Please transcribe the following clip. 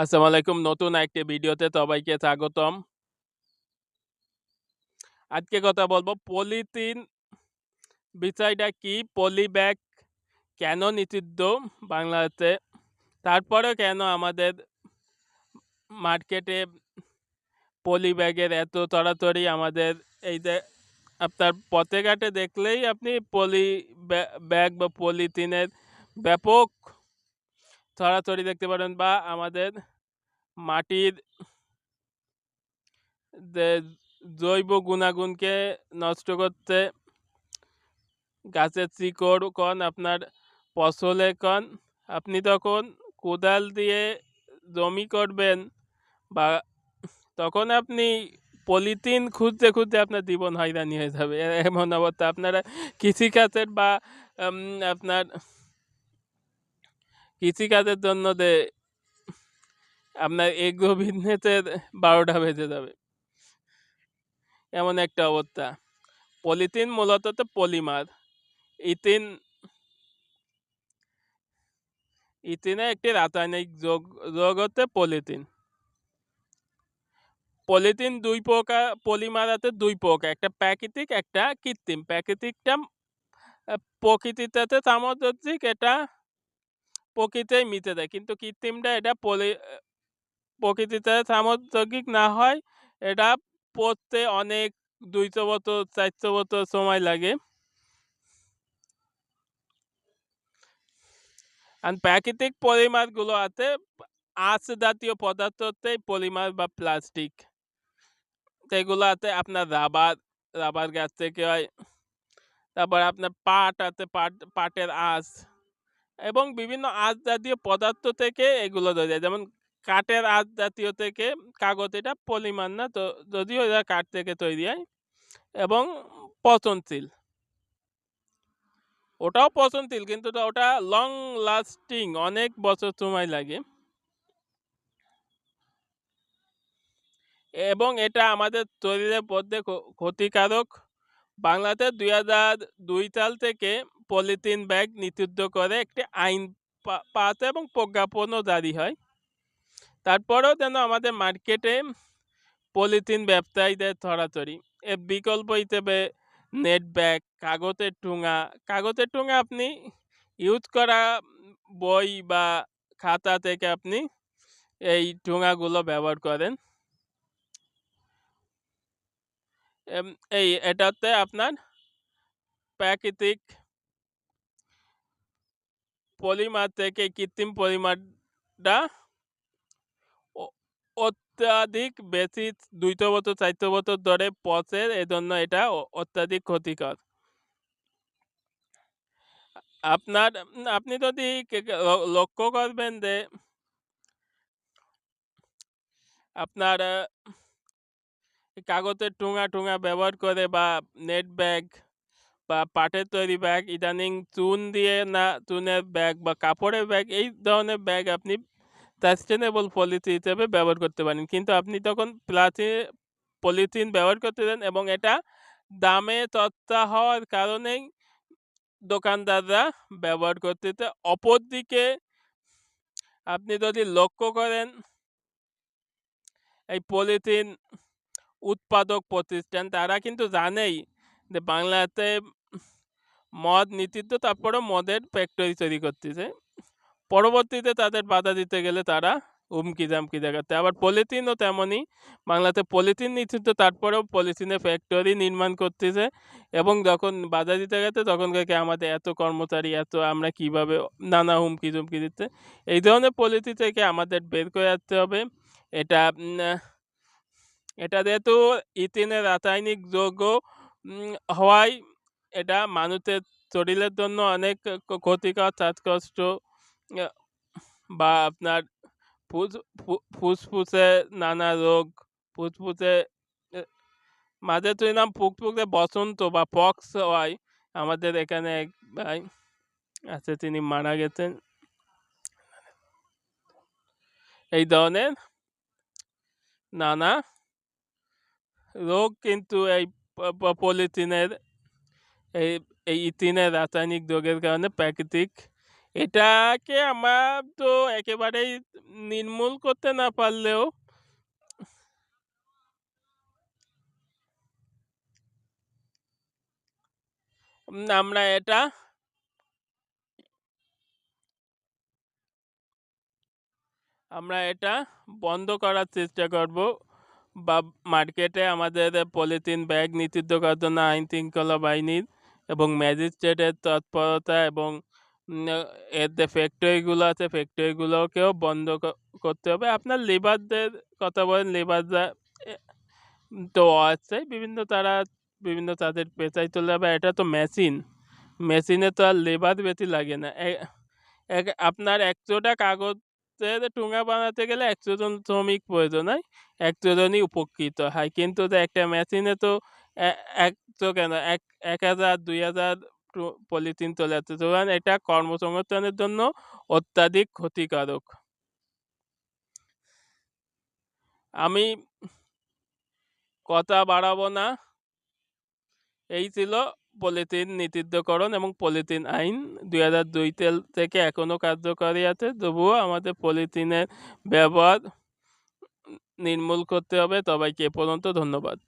আসসালামু আলাইকুম। নতুন একটি ভিডিওতে সবাইকে স্বাগতম। আজকে কথা বলব পলিথিন বিষয়টা কি? পলি ব্যাগ কেন নিষিদ্ধ বাংলাদেশে? তারপরেও কেন আমাদের মার্কেটে পলি ব্যাগের এত তাড়াতাড়ি আমাদের এই যে আপনার পথে ঘাটে দেখলেই আপনি পলি ব্যাগ বা পলিথিনের ব্যাপক ছড়াছড়ি দেখতে পারেন বা আমাদের মাটির যে জৈব গুণাগুণকে নষ্ট করতে গাছের শিকড় কন আপনার ফসলে কন আপনি তখন কোদাল দিয়ে জমি করবেন বা তখন আপনি পলিথিন খুঁজতে খুঁজতে আপনার জীবন হয়রানি হয়ে যাবে। এমন অবস্থা। আপনারা কৃষিকাজের বা আপনার কৃষিকাজের জন্য যে আপনার এগ্রো বিজনেসের বারোটা বেজে যাবে। এমন একটা অবস্থা। পলিথিন মূলত তো পলিমার। ইথিন ইথিনে একটি রাসায়নিক যোগ যোগ হচ্ছে পলিথিন। পলিথিন দুই প্রকার, পলিমার আছে দুই প্রকার। একটা প্রাকৃতিক, একটা কৃত্রিম। প্রাকৃতিকটা প্রকৃতিতে সামুদ্রিক, এটা প্রকৃতিতে মিশে যায় কিন্তু কৃত্রিমটা এটা প্রকৃতিতে সামুদ্রিক না হয়, এটা পড়তে অনেক দুইশো বছর, চারশো বছর সময় লাগে। আর প্রাকৃতিক পলিমারগুলো আছে আঁশ জাতীয় পদার্থতে পলিমার বা প্লাস্টিক। সেগুলো আছে আপনার রাবার রাবার গাছ থেকে হয়, তারপর আপনার পাট আছে, পাট, পাটের আঁশ এবং বিভিন্ন আঁশ জাতীয় পদার্থ থেকে এগুলো তৈরি হয় যেমন কাঠের আঁশ জাতীয় থেকে কাগজ, এটা পলিমার না, তো যদিও এটা কাঠ থেকে তৈরি হয় এবং পচনশীল। ওটাও পচনশীল, কিন্তু ওটা লং লাস্টিং অনেক বছর সময় লাগে। এবং এটা আমাদের শরীরের মধ্যে ক্ষতিকারক। বাংলাতে দুই হাজার দুই সাল থেকে পলিথিন ব্যাগ নিষিদ্ধ করে একটি আইন পাস এবং প্রজ্ঞাপনও জারি হয়। তারপরেও যেন আমাদের মার্কেটে পলিথিন ব্যবসায়ীদের ছড়াছড়ি এর বিকল্প হিসেবে নেট ব্যাগ, কাগজের ঠুঙা, কাগজের টুঙা আপনি ইউজ করা বই বা খাতা থেকে আপনি এই ঠুঙাগুলো ব্যবহার করেন। এই এটাতে আপনার প্রাকৃতিক পলিমার থেকে কৃত্রিম পলিমারটা অত্যাধিক বেশি দুইশো বছর, চারশো বছর ধরে পচে, এজন্য এটা অত্যাধিক ক্ষতিকর। আপনার, আপনি যদি লক্ষ্য করবেন যে আপনার কাগজের টুঙা টুঙা ব্যবহার করে বা নেট ব্যাগ বা পাটের তৈরি ব্যাগ, ইদানিং চুন দিয়ে না, চুনের ব্যাগ বা কাপড়ের ব্যাগ, এই ধরনের ব্যাগ আপনি সাস্টেনেবল পলিথি হিসেবে ব্যবহার করতে পারেন। কিন্তু আপনি তখন প্লাস্টিক পলিথিন ব্যবহার করতে দেন এবং এটা দামে তত্তা হওয়ার কারণেই দোকানদাররা ব্যবহার করতেছে অপরদিকে আপনি যদি লক্ষ্য করেন, এই পলিথিন উৎপাদক প্রতিষ্ঠান, তারা কিন্তু জানেই যে বাংলাতে মদ নিষিদ্ধ তারপরেও মদের ফ্যাক্টরি তৈরি করতেছে। পরবর্তীতে তাদের বাধা দিতে গেলে তারা হুমকি জামকি দেখাতে আবার পলিথিনও তেমনই। বাংলাতে পলিথিন নিষিদ্ধ, তারপরেও পলিথিনের ফ্যাক্টরি নির্মাণ করতেছে। এবং যখন বাধা দিতে গেছে তখন থেকে আমাদের এত কর্মচারী, এত আমরা কীভাবে নানা হুমকি ঝুমকি দিচ্ছে? এই ধরনের পলিথি থেকে আমাদের বের করে আসতে হবে। এটা এটা যেহেতু ইথিনের রাসায়নিক যৌগ হওয়ায় এটা মানুষের শরীরের জন্য অনেক ক্ষতিকর, শ্বাসকষ্ট বা আপনার ফুসফুসে নানা রোগ, ফুসফুসে মাঝে তুই নাম ফুকফুকে বসন্ত বা পক্স হয় আমাদের এখানে এক ভাই আছে, তিনি মারা গেছেন। এই ধরনের নানা রোগ কিন্তু এই পলিথিনের এই এই ইথিনের রাসায়নিক রোগের কারণে প্রাকৃতিক এটাকে আমরা তো একেবারেই নির্মূল করতে না পারলেও আমরা এটা আমরা এটা বন্ধ করার চেষ্টা করব বা মার্কেটে আমাদের পলিথিন ব্যাগ নিষিদ্ধ জন্য আইন শৃঙ্খলা বাহিনীর এবং ম্যাজিস্ট্রেটের তৎপরতা এবং এর যে ফ্যাক্টরিগুলো আছে ফ্যাক্টরিগুলোকেও বন্ধ করতে হবে। আপনার লেবারদের কথা বলেন, লেবাররা তো আছে। বিভিন্ন তারা, বিভিন্ন তাদের পেঁচাই চলে যাবে। এটা তো মেশিন মেশিনে তো আর লেবার বেশি লাগে না। এক- আপনার একশোটা কাগজের ঠোঙা বানাতে গেলে একশো জন শ্রমিক প্রয়োজন, হয়? একশো জনই উপকৃত হয়। কিন্তু একটা মেশিনে তো একশো কেন? এক এক হাজার, দুই হাজার পলিথিন চলে যাচ্ছে সুতরাং এটা কর্মসংস্থানের জন্য অত্যাধিক ক্ষতিকারক। আমি কথা বাড়াবো না। এই ছিল পলিথিন নিষিদ্ধকরণ এবং পলিথিন আইন। দুই হাজার দুই তেল থেকে এখনও কার্যকারী আছে। তবুও আমাদের পলিথিনের ব্যবহার নির্মূল করতে হবে। সবাইকে এ পর্যন্ত ধন্যবাদ।